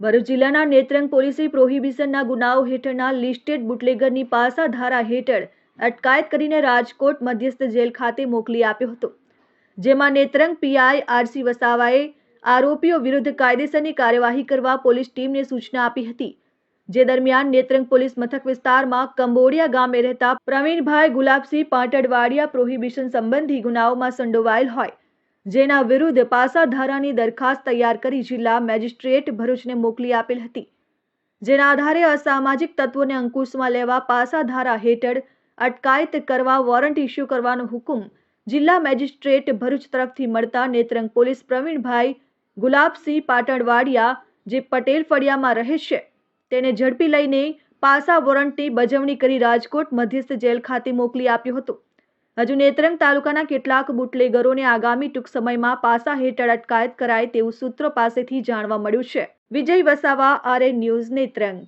ભરૂચ જિલ્લાના નેત્રંગ પોલીસે પ્રોહિબિશનના ગુનાઓ હેઠળના લિસ્ટેડ બુટલેગરની પાસા ધારા હેઠળ અટકાયત કરીને રાજકોટ મધ્યસ્થ જેલ ખાતે મોકલી આપ્યો હતો. જેમાં નેત્રંગ પીઆઈ આરસી વસાવાએ આરોપીઓ વિરુદ્ધ કાયદેસરની કાર્યવાહી કરવા પોલીસ ટીમને સૂચના આપી હતી. જે દરમિયાન નેત્રંગ પોલીસ મથક વિસ્તારમાં કંબોડિયા ગામે રહેતા પ્રવીણભાઈ ગુલાબસિંહ પાટડવાડિયા પ્રોહિબિશન સંબંધી ગુનાઓમાં સંડોવાયેલ હોય. જેના વિરુદ્ધ પાસા ધારાની દરખાસ્ત તૈયાર કરી જિલ્લા મેજિસ્ટ્રેટ ભરૂચને મોકલી આપેલ હતી. જેના આધારે અસામાજિક તત્વોને અંકુશમાં લેવા પાસા ધારા હેઠળ અટકાયત કરવા વોરંટ ઇસ્યુ કરવાનો હુકમ જિલ્લા મેજિસ્ટ્રેટ ભરૂચ તરફથી મળતા નેત્રંગ પોલીસ પ્રવીણભાઈ ગુલાબસિંહ પાટણવાડિયા, જે પટેલ ફળિયામાં રહે છે, તેને ઝડપી લઈને પાસા વોરંટની બજવણી કરી રાજકોટ મધ્યસ્થ જેલ ખાતે મોકલી આપ્યો હતો. હજુ નેત્રંગ તાલુકાના કેટલાક બુટલેગરોને આગામી ટૂંક સમયમાં પાસા હેઠળ અટકાયત કરાય તેવું સૂત્રો પાસેથી જાણવા મળ્યું છે. Vijay Vasava RA news, Netrang.